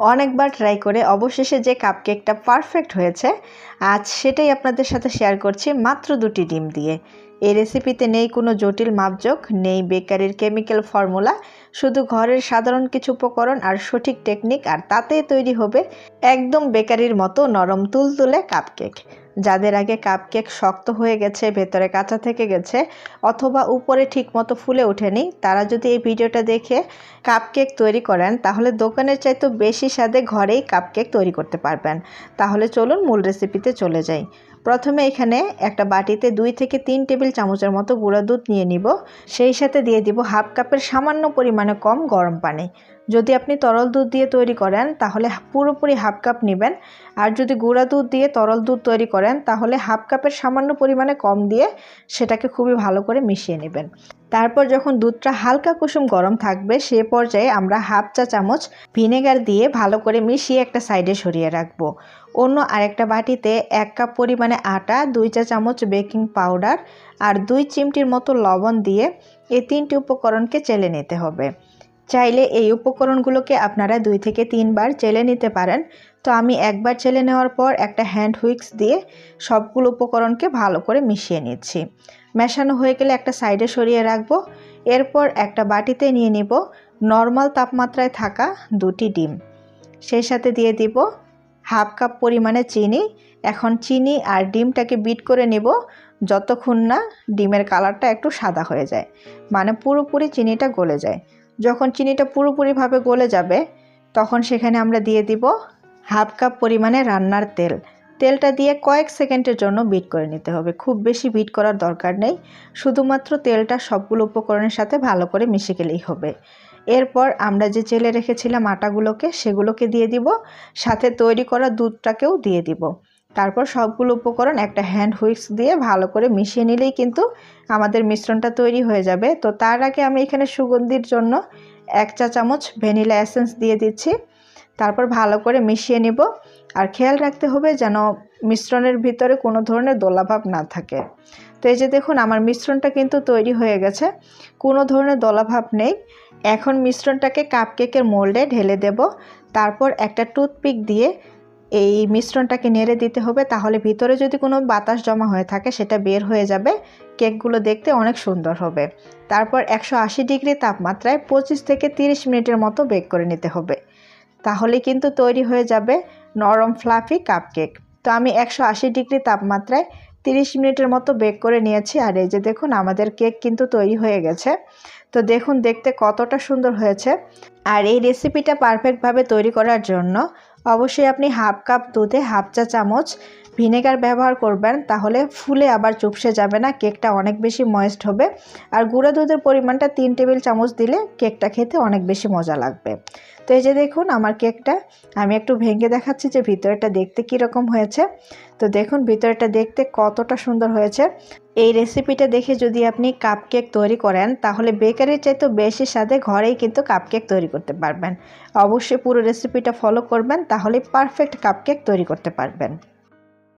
অনেকবার ট্রাই করে অবশেষে যে কাপকেকটা পারফেক্ট হয়েছে, আজ সেটাই আপনাদের সাথে শেয়ার করছি মাত্র দুটি ডিম দিয়ে। এই রেসিপিতে নেই কোনো জটিল মাপজোক, নেই বেকারির কেমিক্যাল ফর্মুলা শুধু ঘরের সাধারণ কিছু উপকরণ আর সঠিক টেকনিক আর তাতেই তৈরি হবে একদম বেকারির মতো নরম তুলতুলে কাপকেক যাদের আগে কাপকেক শক্ত হয়ে গেছে, ভেতরে কাঁচা থেকে গেছে, অথবা উপরে ঠিকমতো ফুলে ওঠেনি, তারা যদি এই ভিডিওটা দেখে কাপকেক তৈরি করেন, তাহলে দোকানের চাইতে বেশি স্বাদে ঘরেই কাপকেক তৈরি করতে পারবেন। তাহলে চলুন মূল রেসিপিতে চলে যাই। প্রথমে এখানে একটা বাটিতে দুই থেকে তিন টেবিল চামচের মতো গুঁড়া দুধ নিয়ে নিব। সেই সাথে দিয়ে দিব হাফ কাপের সামান্য পরিমাণে কম গরম পানি। যদি আপনি তরল দুধ দিয়ে তৈরি করেন, তাহলে পুরোপুরি হাফ কাপ নেবেন। আর যদি গুঁড়া দুধ দিয়ে তরল দুধ তৈরি করেন, তাহলে হাফ কাপের সামান্য পরিমাণে কম দিয়ে সেটাকে খুবই ভালো করে মিশিয়ে নেবেন। তারপর যখন দুধটা হালকা কুসুম গরম থাকবে, সে পর্যায়ে আমরা হাফ চা চামচ ভিনেগার দিয়ে ভালো করে মিশিয়ে একটা সাইডে সরিয়ে রাখব। অন্য আরেকটা বাটিতে এক কাপ পরিমাণে আটা, দুই চা চামচ বেকিং পাউডার আর দুই চিমটির মতো লবণ দিয়ে এই তিনটি উপকরণকে চেলে নিতে হবে। চাইলে এই উপকরণগুলোকে আপনারা দুই থেকে তিনবার চেলে নিতে পারেন। তো আমি একবার চেলে নেওয়ার পর একটা হ্যান্ড হুইক্স দিয়ে সবগুলো উপকরণকে ভালো করে মিশিয়ে নিচ্ছি। মেশানো হয়ে গেলে একটা সাইডে সরিয়ে রাখব। এরপর একটা বাটিতে নিয়ে নিব নর্মাল তাপমাত্রায় থাকা দুটি ডিম। সেই সাথে দিয়ে দিব হাফ কাপ পরিমাণে চিনি। এখন চিনি আর ডিমটাকে বিট করে নেব যতক্ষণ না ডিমের কালারটা একটু সাদা হয়ে যায়। মানে পুরোপুরি চিনিটা গলে যায়। যখন চিনিটা পুরোপুরিভাবে গলে যাবে, তখন সেখানে আমরা দিয়ে দিব হাফ কাপ পরিমাণে রান্নার তেল। তেলটা দিয়ে কয়েক সেকেন্ডের জন্য বিট করে নিতে হবে। খুব বেশি বিট করার দরকার নেই। শুধুমাত্র তেলটা সবগুলো উপকরণের সাথে ভালো করে মিশে গেলেই হবে। এরপর আমরা যে চেলে রেখেছিলাম আটাগুলোকে, সেগুলোকে দিয়ে দিব। সাথে তৈরি করা দুধটাকেও দিয়ে দিব। তারপর সবগুলো উপকরণ একটা হ্যান্ড হুইক্স দিয়ে ভালো করে মিশিয়ে নিলেই কিন্তু আমাদের মিশ্রণটা তৈরি হয়ে যাবে। তো তার আগে আমি এখানে সুগন্ধির জন্য এক চা চামচ ভ্যানিলা এসেন্স দিয়ে দিচ্ছি। তারপর ভালো করে মিশিয়ে নিব। আর খেয়াল রাখতে হবে যেন মিশ্রণের ভিতরে কোনো ধরনের দোলাভাব না থাকে। তো এই যে দেখুন, আমার মিশ্রণটা কিন্তু তৈরি হয়ে গেছে। কোনো ধরনের দোলাভাব নেই। এখন মিশ্রণটাকে কাপকেকের মোল্ডে ঢেলে দেব। তারপর একটা টুথপিক দিয়ে এই মিশ্রণটাকে নেড়ে দিতে হবে, তাহলে ভিতরে যদি কোনো বাতাস জমা হয়ে থাকে সেটা বের হয়ে যাবে। কেকগুলো দেখতে অনেক সুন্দর হবে। তারপর একশো আশি ডিগ্রি তাপমাত্রায় পঁচিশ থেকে তিরিশ মিনিটের মতো বেক করে নিতে হবে। তাহলে কিন্তু তৈরি হয়ে যাবে নরম ফ্লাফি কাপকেক। তো আমি একশো আশি ডিগ্রি তাপমাত্রায় তিরিশ মিনিটের মতো বেক করে নিয়েছি, আর এই যে দেখুন, আমাদের কেক কিন্তু তৈরি হয়ে গেছে। তো দেখুন, দেখতে কতটা সুন্দর হয়েছে। আর এই রেসিপিটা পারফেক্টভাবে তৈরি করার জন্য অবশ্যই আপনি হাফ কাপ দুধে হাফ চা চামচ ভিনেগার ব্যবহার করবেন, তাহলে ফুলে আবার চুপসে যাবে না, কেকটা অনেক বেশি ময়েস্ট হবে। আর গুঁড়া দুধের পরিমাণটা তিন টেবিল চামচ দিলে কেকটা খেতে অনেক বেশি মজা লাগবে। তো এই যে দেখুন আমার কেকটা, আমি একটু ভেঙে দেখাচ্ছি যে ভিতরটা দেখতে কীরকম হয়েছে। তো দেখুন ভিতরটা দেখতে কতটা সুন্দর হয়েছে। এই রেসিপিটা দেখে যদি আপনি কাপকেক তৈরি করেন, তাহলে বেকারির চাইতে বেশি স্বাদে ঘরেই কিন্তু কাপকেক তৈরি করতে পারবেন। অবশ্যই পুরো রেসিপিটা ফলো করবেন তাহলে পারফেক্ট কাপকেক তৈরি করতে পারবেন।